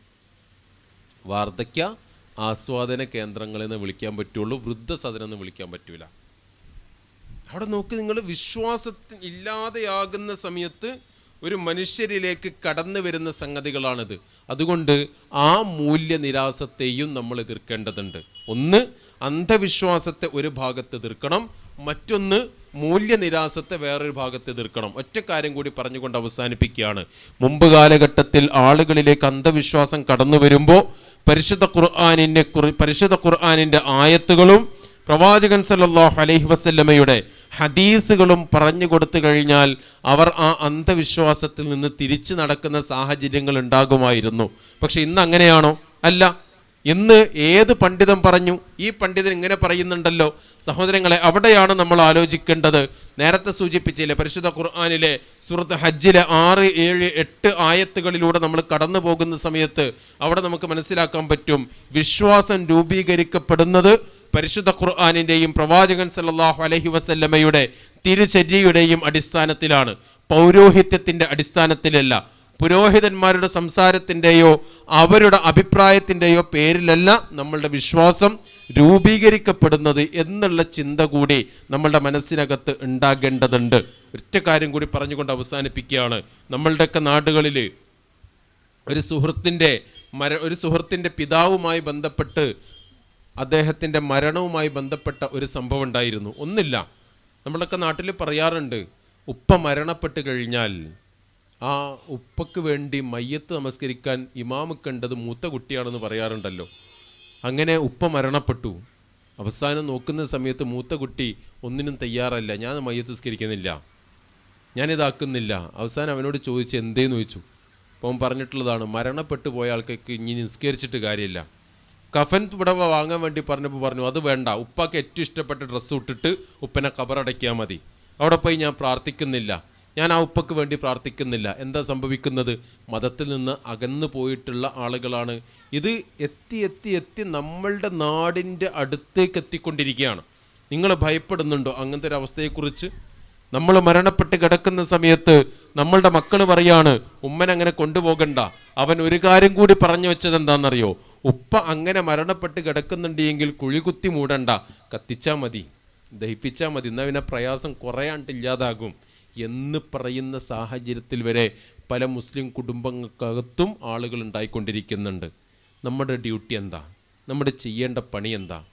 വാർദ്ധക്യ ആസ്വാദന കേന്ദ്രങ്ങളെന്ന് വിളിക്കാൻ പറ്റുള്ളൂ വൃദ്ധസദനം എന്ന് വിളിക്കാൻ പറ്റൂല. അവിടെ നോക്ക് നിങ്ങൾ വിശ്വാസത്തിൽ ഇല്ലാതെയാകുന്ന സമയത്ത് ഒരു മനുഷ്യരിലേക്ക് കടന്നു വരുന്ന സംഗതികളാണിത്. അതുകൊണ്ട് ആ മൂല്യനിരാസത്തെയും നമ്മൾ എതിർക്കേണ്ടതുണ്ട്. ഒന്ന് അന്ധവിശ്വാസത്തെ ഒരു ഭാഗത്ത് എതിർക്കണം. മറ്റൊന്ന് മൂല്യനിരാസത്തെ വേറൊരു ഭാഗത്ത് എതിർക്കണം. ഒറ്റ കാര്യം കൂടി പറഞ്ഞുകൊണ്ട് അവസാനിപ്പിക്കുകയാണ്. മുമ്പ് കാലഘട്ടത്തിൽ ആളുകളിലേക്ക് അന്ധവിശ്വാസം കടന്നു വരുമ്പോൾ പരിശുദ്ധ ഖുർആാനിന്റെ പരിശുദ്ധ ഖുർആാനിന്റെ ആയത്തുകളും പ്രവാചകൻ സല്ലല്ലാഹു അലൈഹി വസല്ലമയുടെ ഹദീസുകളും പറഞ്ഞു കൊടുത്തു കഴിഞ്ഞാൽ അവർ ആ അന്ധവിശ്വാസത്തിൽ നിന്ന് തിരിച്ചു നടക്കുന്ന സാഹചര്യങ്ങൾ ഉണ്ടാകുമായിരുന്നു. പക്ഷെ ഇന്ന് അങ്ങനെയാണോ? അല്ല. ഇന്ന് ഏത് പണ്ഡിതം പറഞ്ഞു? ഈ പണ്ഡിതൻ ഇങ്ങനെ പറയുന്നുണ്ടല്ലോ. സഹോദരങ്ങളെ അവിടെയാണ് നമ്മൾ ആലോചിക്കേണ്ടത്. നേരത്തെ സൂചിപ്പിച്ചില്ലേ പരിശുദ്ധ ഖുർആാനിലെ സുഹൃത്ത് ഹജ്ജിലെ ആറ് ഏഴ് എട്ട് ആയത്തുകളിലൂടെ നമ്മൾ കടന്നു പോകുന്ന സമയത്ത് അവിടെ നമുക്ക് മനസ്സിലാക്കാൻ പറ്റും. വിശ്വാസം രൂപീകരിക്കപ്പെടുന്നത് പരിശുദ്ധ ഖുർആാനിന്റെയും പ്രവാചകൻ സല്ലാഹു അലഹി വസല്ലമ്മയുടെ തിരുചര്യയുടെയും അടിസ്ഥാനത്തിലാണ്. പൗരോഹിത്യത്തിന്റെ അടിസ്ഥാനത്തിലല്ല. പുരോഹിതന്മാരുടെ സംസാരത്തിന്റെയോ അവരുടെ അഭിപ്രായത്തിന്റെയോ പേരിലല്ല നമ്മളുടെ വിശ്വാസം രൂപീകരിക്കപ്പെടുന്നത് എന്നുള്ള ചിന്ത കൂടി നമ്മളുടെ മനസ്സിനകത്ത് ഉണ്ടാകേണ്ടതുണ്ട്. ഒറ്റ കാര്യം കൂടി പറഞ്ഞുകൊണ്ട് അവസാനിപ്പിക്കുകയാണ്. നമ്മളുടെയൊക്കെ നാടുകളിൽ ഒരു സുഹൃത്തിന്റെ മര ഒരു സുഹൃത്തിന്റെ പിതാവുമായി ബന്ധപ്പെട്ട് അദ്ദേഹത്തിന്റെ മരണവുമായി ബന്ധപ്പെട്ട ഒരു സംഭവം ഉണ്ടായിരുന്നു. ഒന്നില്ല. നമ്മളൊക്കെ നാട്ടിൽ പറയാറുണ്ട് ഉപ്പ മരണപ്പെട്ട് കഴിഞ്ഞാൽ ആ ഉപ്പക്ക് വേണ്ടി മയ്യത്ത് നമസ്കരിക്കാൻ ഇമാമ് കണ്ടത് മൂത്ത കുട്ടിയാണെന്ന് പറയാറുണ്ടല്ലോ. അങ്ങനെ ഉപ്പ മരണപ്പെട്ടു. അവസാനം നോക്കുന്ന സമയത്ത് മൂത്ത കുട്ടി ഒന്നിനും തയ്യാറല്ല. ഞാൻ മയ്യത്ത് നിസ്കരിക്കുന്നില്ല. ഞാനിതാക്കുന്നില്ല അവസാനം അവനോട് ചോദിച്ച് എന്തേന്ന് ചോദിച്ചു. അപ്പോൾ അവൻ പറഞ്ഞിട്ടുള്ളതാണ് മരണപ്പെട്ടു പോയ ആൾക്കൊക്കെ ഇനി നിസ്കരിച്ചിട്ട് കാര്യമില്ല. കഫൻ പുടവ വാങ്ങാൻ വേണ്ടി പറഞ്ഞപ്പോൾ പറഞ്ഞു അത് വേണ്ട. ഉപ്പാക്ക് ഏറ്റവും ഇഷ്ടപ്പെട്ട ഡ്രസ്സ് ഇട്ടിട്ട് ഉപ്പനെ കബറടക്കിയാൽ മതി. അവിടെ പോയി ഞാൻ പ്രാർത്ഥിക്കുന്നില്ല. ഞാൻ ആ ഉപ്പക്ക് വേണ്ടി പ്രാർത്ഥിക്കുന്നില്ല. എന്താ സംഭവിക്കുന്നത്? മതത്തിൽ നിന്ന് അകന്നു പോയിട്ടുള്ള ആളുകളാണ്. ഇത് എത്തി എത്തി എത്തി നമ്മളുടെ നാടിന്റെ അടുത്തേക്ക് എത്തിക്കൊണ്ടിരിക്കുകയാണ്. നിങ്ങൾ ഭയപ്പെടുന്നുണ്ടോ? അങ്ങനത്തെ ഒരു അവസ്ഥയെക്കുറിച്ച്? നമ്മൾ മരണപ്പെട്ട് കിടക്കുന്ന സമയത്ത് നമ്മളുടെ മക്കൾ പറയാണ് ഉമ്മൻ അങ്ങനെ കൊണ്ടുപോകണ്ട. അവൻ ഒരു കാര്യം കൂടി പറഞ്ഞു വെച്ചത് എന്താണെന്നറിയോ? ഉപ്പ അങ്ങനെ മരണപ്പെട്ട് കിടക്കുന്നുണ്ട് എങ്കിൽ കുഴികുത്തി മൂടണ്ട. കത്തിച്ചാൽ മതി. ദഹിപ്പിച്ചാൽ മതി. എന്നാൽ പിന്നെ പ്രയാസം കുറയാണ്ട് ഇല്ലാതാകും. എന്ന് പറയുന്ന സാഹചര്യത്തിൽ വരെ പല മുസ്ലിം കുടുംബങ്ങൾക്കകത്തും ആളുകൾ ഉണ്ടായിക്കൊണ്ടിരിക്കുന്നുണ്ട്. നമ്മുടെ ഡ്യൂട്ടി എന്താ? നമ്മുടെ ചെയ്യേണ്ട പണി എന്താ?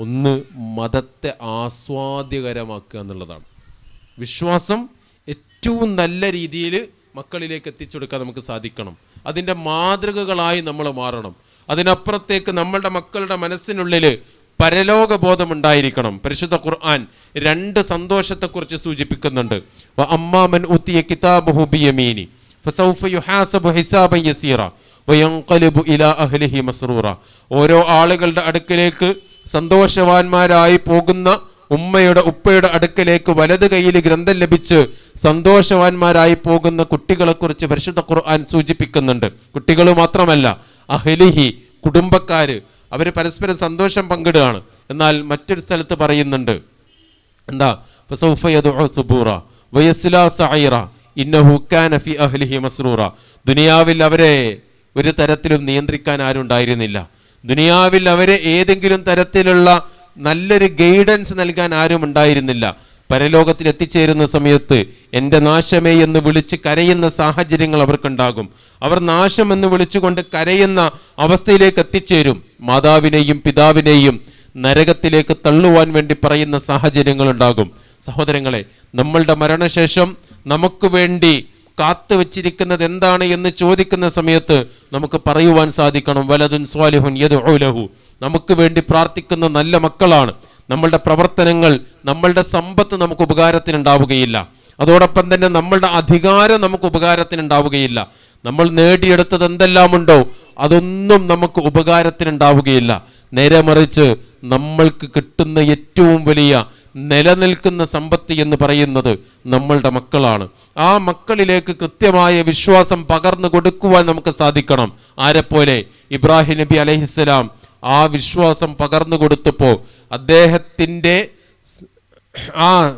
ഒന്ന് മതത്തെ ആസ്വാദ്യകരമാക്കുക എന്നുള്ളതാണ്. വിശ്വാസം ഏറ്റവും നല്ല രീതിയിൽ മക്കളിലേക്ക് എത്തിച്ചു കൊടുക്കാൻ നമുക്ക് സാധിക്കണം. അതിന്റെ മാതൃകകളായി നമ്മൾ മാറണം. അതിനപ്പുറത്തേക്ക് നമ്മളുടെ മക്കളുടെ മനസ്സിനുള്ളിൽ പരലോക ബോധം ഉണ്ടായിരിക്കണം പരിശുദ്ധ ഖുർആൻ രണ്ട് സന്തോഷത്തെക്കുറിച്ച് സൂചിപ്പിക്കുന്നുണ്ട്. അമ്മാമൻ ഉത്തിയ കിതാബുഹു ഫസൗഫ യുഹാസബു ഹിസാബൻ യസീറ. ഇലാ മസ്റൂറ. ഓരോ ആളുകളുടെ അടുക്കിലേക്ക് സന്തോഷവാന്മാരായി പോകുന്ന ഉമ്മയുടെ ഉപ്പയുടെ അടുക്കലേക്ക് വലത് കൈയിൽ ഗ്രന്ഥം ലഭിച്ച് സന്തോഷവാന്മാരായി പോകുന്ന കുട്ടികളെക്കുറിച്ച് പരിശുദ്ധ ഖുർആൻ സൂചിപ്പിക്കുന്നുണ്ട്. കുട്ടികൾ മാത്രമല്ല അഹലിഹി കുടുംബക്കാര് അവർ പരസ്പരം സന്തോഷം പങ്കിടുകയാണ്. എന്നാൽ മറ്റൊരു സ്ഥലത്ത് പറയുന്നുണ്ട്. എന്താ? സുബൂറ അഹ്ലിഹി മസ്റൂറ. ദുനിയാവിൽ അവരെ ഒരു തരത്തിലും നിയന്ത്രിക്കാൻ ആരുണ്ടായിരുന്നില്ല ദുനിയാവിൽ അവരെ ഏതെങ്കിലും തരത്തിലുള്ള നല്ലൊരു ഗൈഡൻസ് നൽകാൻ ആരും ഉണ്ടായിരുന്നില്ല. പരലോകത്തിൽ എത്തിച്ചേരുന്ന സമയത്ത് എന്റെ നാശമേ എന്ന് വിളിച്ച് കരയുന്ന സാഹചര്യങ്ങൾ അവർക്കുണ്ടാകും. അവർ നാശം എന്ന് വിളിച്ചുകൊണ്ട് കരയുന്ന അവസ്ഥയിലേക്ക് എത്തിച്ചേരും. മാതാവിനെയും പിതാവിനെയും നരകത്തിലേക്ക് തള്ളുവാൻ വേണ്ടി പറയുന്ന സാഹചര്യങ്ങൾ ഉണ്ടാകും. സഹോദരങ്ങളെ നമ്മളുടെ മരണശേഷം നമുക്ക് വേണ്ടി കാത്തു വച്ചിരിക്കുന്നത് എന്താണ് എന്ന് ചോദിക്കുന്ന സമയത്ത് നമുക്ക് പറയുവാൻ സാധിക്കണം. വലതുൻ സ്വാലിഹുൻ യദ്ഉലഹു നമുക്ക് വേണ്ടി പ്രാർത്ഥിക്കുന്ന നല്ല മക്കളാണ്. നമ്മളുടെ പ്രവർത്തനങ്ങൾ നമ്മളുടെ സമ്പത്ത് നമുക്ക് ഉപകാരത്തിനുണ്ടാവുകയില്ല. അതോടൊപ്പം തന്നെ നമ്മളുടെ അധികാരം നമുക്ക് ഉപകാരത്തിനുണ്ടാവുകയില്ല. നമ്മൾ നേടിയെടുത്തത് എന്തെല്ലാമുണ്ടോ അതൊന്നും നമുക്ക് ഉപകാരത്തിനുണ്ടാവുകയില്ല. നേരെ മറിച്ച് നമ്മൾക്ക് കിട്ടുന്ന ഏറ്റവും വലിയ നിലനിൽക്കുന്ന സമ്പത്ത് എന്ന് പറയുന്നത് നമ്മളുടെ മക്കളാണ്. ആ മക്കളിലേക്ക് കൃത്യമായ വിശ്വാസം പകർന്നു കൊടുക്കുവാൻ നമുക്ക് സാധിക്കണം. ആരെപ്പോലെ? ഇബ്രാഹിം നബി അലൈഹിസ്സലാം ആ വിശ്വാസം പകർന്നു കൊടുത്തപ്പോൾ അദ്ദേഹത്തിന്റെ ആ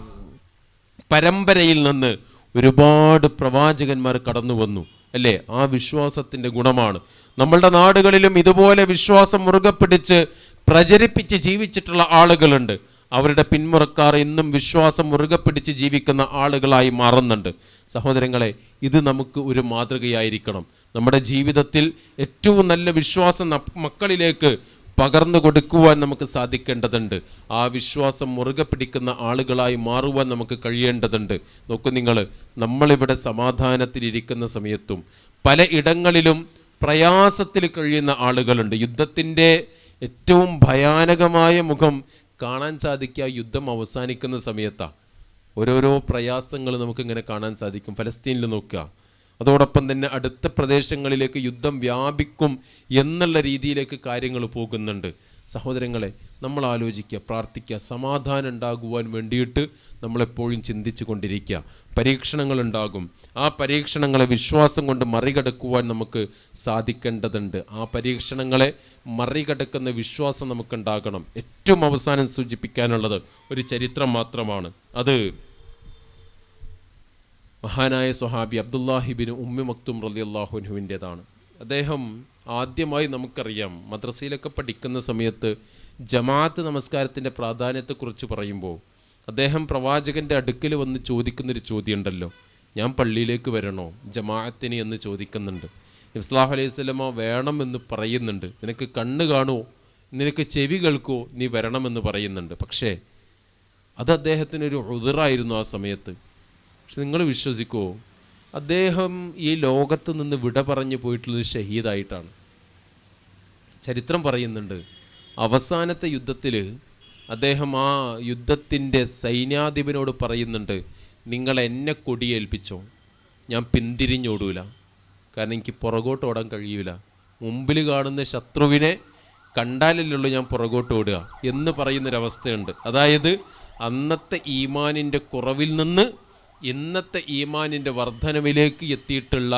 പരമ്പരയിൽ നിന്ന് ഒരുപാട് പ്രവാചകന്മാർ കടന്നു വന്നു അല്ലേ? ആ വിശ്വാസത്തിന്റെ ഗുണമാണ്. നമ്മളുടെ നാടുകളിലും ഇതുപോലെ വിശ്വാസം മുറുകെ പിടിച്ച് പ്രചരിപ്പിച്ച് ജീവിച്ചിട്ടുള്ള ആളുകളുണ്ട്. അവരുടെ പിന്മുറക്കാർ ഇന്നും വിശ്വാസം മുറുകെ പിടിച്ച് ജീവിക്കുന്ന ആളുകളായി മാറുന്നുണ്ട്. സഹോദരങ്ങളെ ഇത് നമുക്ക് ഒരു മാതൃകയായിരിക്കണം. നമ്മുടെ ജീവിതത്തിൽ ഏറ്റവും നല്ല വിശ്വാസം മക്കളിലേക്ക് പകർന്നു കൊടുക്കുവാൻ നമുക്ക് സാധിക്കേണ്ടതുണ്ട്. ആ വിശ്വാസം മുറുകെ പിടിക്കുന്ന ആളുകളായി മാറുവാൻ നമുക്ക് കഴിയേണ്ടതുണ്ട്. നോക്കൂ നിങ്ങൾ നമ്മളിവിടെ സമാധാനത്തിലിരിക്കുന്ന സമയത്തും പല ഇടങ്ങളിലും പ്രയാസത്തിൽ കഴിയുന്ന ആളുകളുണ്ട്. യുദ്ധത്തിന്റെ ഏറ്റവും ഭയാനകമായ മുഖം കാണാൻ സാധിക്കുക യുദ്ധം അവസാനിക്കുന്ന സമയത്താണ് ഓരോരോ പ്രയാസങ്ങൾ നമുക്കിങ്ങനെ കാണാൻ സാധിക്കും. ഫലസ്തീനിൽ നോക്കുക. അതോടൊപ്പം തന്നെ അടുത്ത പ്രദേശങ്ങളിലേക്ക് യുദ്ധം വ്യാപിക്കും എന്നുള്ള രീതിയിലേക്ക് കാര്യങ്ങൾ പോകുന്നുണ്ട്. സഹോദരങ്ങളെ നമ്മൾ ആലോചിക്കുക പ്രാർത്ഥിക്കുക സമാധാനം ഉണ്ടാകുവാൻ വേണ്ടിയിട്ട് നമ്മളെപ്പോഴും ചിന്തിച്ചു കൊണ്ടിരിക്കുക. പരീക്ഷണങ്ങൾ ഉണ്ടാകും. ആ പരീക്ഷണങ്ങളെ വിശ്വാസം കൊണ്ട് മറികടക്കുവാൻ നമുക്ക് സാധിക്കേണ്ടതുണ്ട്. ആ പരീക്ഷണങ്ങളെ മറികടക്കുന്ന വിശ്വാസം നമുക്കുണ്ടാകണം. ഏറ്റവും അവസാനം സൂചിപ്പിക്കാനുള്ളത് ഒരു ചരിത്രം മാത്രമാണ്. അത് മഹാനായ സ്വഹാബി അബ്ദുല്ലാഹിബിൻ ഉമ്മി മക്തും റലി അള്ളാഹുനുവിന്റെതാണ് അദ്ദേഹം ആദ്യമായി നമുക്കറിയാം മദ്രസയിലൊക്കെ പഠിക്കുന്ന സമയത്ത് ജമാഅത്ത് നമസ്കാരത്തിന്റെ പ്രാധാന്യത്തെക്കുറിച്ച് പറയുമ്പോൾ അദ്ദേഹം പ്രവാചകന്റെ അടുക്കൽ വന്ന് ചോദിക്കുന്നൊരു ചോദ്യമുണ്ടല്ലോ. ഞാൻ പള്ളിയിലേക്ക് വരണോ? ജമാഅത്തിന് എന്ന് ചോദിക്കുന്നുണ്ട്. ഇസ്ലാഹു അലൈഹി സ്വലമ വേണമെന്ന് പറയുന്നുണ്ട്. നിനക്ക് കണ്ണ് കാണുമോ നിനക്ക് ചെവി കേൾക്കുമോ നീ വരണമെന്ന് പറയുന്നുണ്ട്. പക്ഷേ അത് അദ്ദേഹത്തിനൊരു ഉതിറായിരുന്നു ആ സമയത്ത്. പക്ഷെ നിങ്ങൾ വിശ്വസിക്കുമോ അദ്ദേഹം ഈ ലോകത്ത് നിന്ന് വിട പറഞ്ഞു പോയിട്ടുള്ളത് ഷഹീദായിട്ടാണ്. ചരിത്രം പറയുന്നുണ്ട് അവസാനത്തെ യുദ്ധത്തിൽ അദ്ദേഹം ആ യുദ്ധത്തിന്റെ സൈന്യാധിപനോട് പറയുന്നുണ്ട് നിങ്ങൾ എന്നെ കൊടിയേൽപ്പിച്ചോ? ഞാൻ പിന്തിരിഞ്ഞോടൂല. കാരണം എനിക്ക് പുറകോട്ട് ഓടാൻ കഴിയൂല. മുമ്പിൽ കാണുന്ന ശത്രുവിനെ കണ്ടാലല്ലുള്ളൂ ഞാൻ പുറകോട്ട് ഓടുക. എന്ന് പറയുന്നൊരവസ്ഥയുണ്ട്. അതായത് അന്നത്തെ ഈമാനിന്റെ കുറവിൽ നിന്ന് ഇന്നത്തെ ഈമാനിന്റെ വർധനവിലേക്ക് എത്തിയിട്ടുള്ള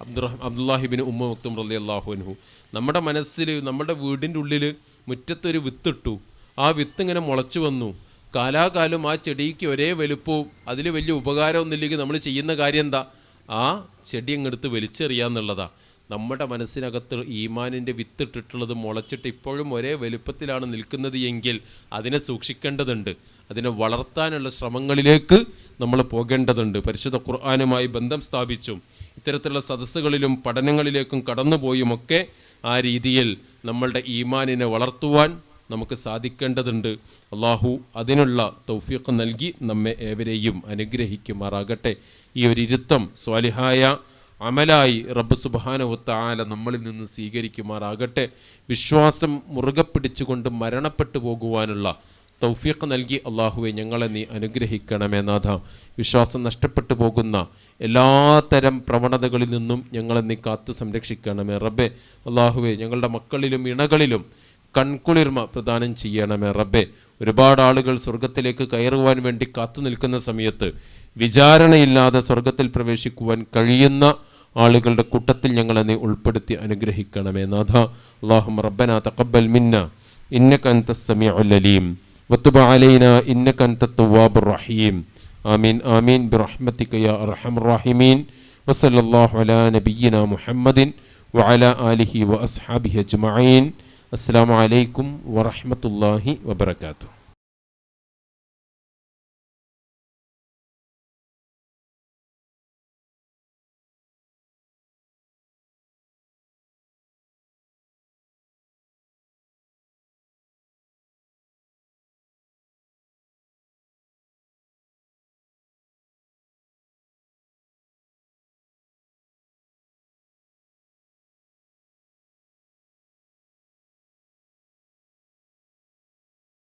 അബ്ദുറഹ് അബ്ദുല്ലാഹിബിൻ ഉമ്മ മക്തും റലി അള്ളാഹുനഹു നമ്മുടെ മനസ്സിൽ നമ്മുടെ വീടിന്റെ ഉള്ളിൽ മുറ്റത്തൊരു വിത്തിട്ടു. ആ വിത്ത് ഇങ്ങനെ മുളച്ചു വന്നു. കാലാകാലം ആ ചെടിക്ക് ഒരേ വലുപ്പവും അതിൽ വലിയ ഉപകാരമൊന്നുമില്ലെങ്കിൽ നമ്മൾ ചെയ്യുന്ന കാര്യം എന്താ? ആ ചെടി അങ്ങെടുത്ത് വലിച്ചെറിയാന്നുള്ളതാണ് നമ്മുടെ മനസ്സിനകത്ത് ഈമാനിന്റെ വിത്തിട്ടിട്ടുള്ളത് മുളച്ചിട്ട് ഇപ്പോഴും ഒരേ വലുപ്പത്തിലാണ് നിൽക്കുന്നത് എങ്കിൽ അതിനെ സൂക്ഷിക്കേണ്ടതുണ്ട്. അതിനെ വളർത്താനുള്ള ശ്രമങ്ങളിലേക്ക് നമ്മൾ പോകേണ്ടതുണ്ട്. പരിശുദ്ധ ഖുർആാനുമായി ബന്ധം സ്ഥാപിച്ചും ഇത്തരത്തിലുള്ള സദസ്സുകളിലും പഠനങ്ങളിലേക്കും കടന്നുപോയുമൊക്കെ ആ രീതിയിൽ നമ്മളുടെ ഈമാനിനെ വളർത്തുവാൻ നമുക്ക് സാധിക്കേണ്ടതുണ്ട്. അള്ളാഹു അതിനുള്ള തൗഫീഖ് നൽകി നമ്മെ ഏവരെയും അനുഗ്രഹിക്കുമാറാകട്ടെ. ഈ ഒരു ഇരുത്തം സ്വാലിഹായ അമലായി റബ്ബ് സുബാനവത്താല നമ്മളിൽ നിന്ന് സ്വീകരിക്കുമാറാകട്ടെ. വിശ്വാസം മുറുകെ പിടിച്ചുകൊണ്ട് മരണപ്പെട്ടു പോകുവാനുള്ള തൗഫീഖ് നൽകി അള്ളാഹുവെ ഞങ്ങളെ നീ അനുഗ്രഹിക്കണമേ നാഥ. വിശ്വാസം നഷ്ടപ്പെട്ടു പോകുന്ന എല്ലാത്തരം പ്രവണതകളിൽ നിന്നും ഞങ്ങളെ നീ കാത്തു സംരക്ഷിക്കണമേ റബ്ബെ. അള്ളാഹുവെ ഞങ്ങളുടെ മക്കളിലും ഇണകളിലും കൺകുളിർമ പ്രദാനം ചെയ്യണമേ റബ്ബെ. ഒരുപാട് ആളുകൾ സ്വർഗത്തിലേക്ക് കയറുവാൻ വേണ്ടി കാത്തു നിൽക്കുന്ന സമയത്ത് വിചാരണയില്ലാതെ സ്വർഗത്തിൽ പ്രവേശിക്കുവാൻ കഴിയുന്ന ആളുകളുടെ കൂട്ടത്തിൽ ഞങ്ങളെ നീ ഉൾപ്പെടുത്തി അനുഗ്രഹിക്കണമേ. നാഥ അള്ളാഹും റബ്ബന തഖബ്ബൽ മിന്ന. ഇന്നക അൻത അലീം. വത്തുബ അലൈന ഇന്നക അൻത തവ്വാബുർ റഹീം. ആമീൻ ആമീൻ. ബിറഹ്മതിക യാ അർഹമർ റഹീമീൻ. വസല്ലല്ലാഹു അലാ നബിയ്യിന മുഹമ്മദിൻ വഅലാ ആലിഹി വഅസ്ഹാബിഹി അജ്മഈൻ. അസ്സലാമു അലൈക്കും വറഹ്മത്തുള്ളാഹി വബറകാതുഹു.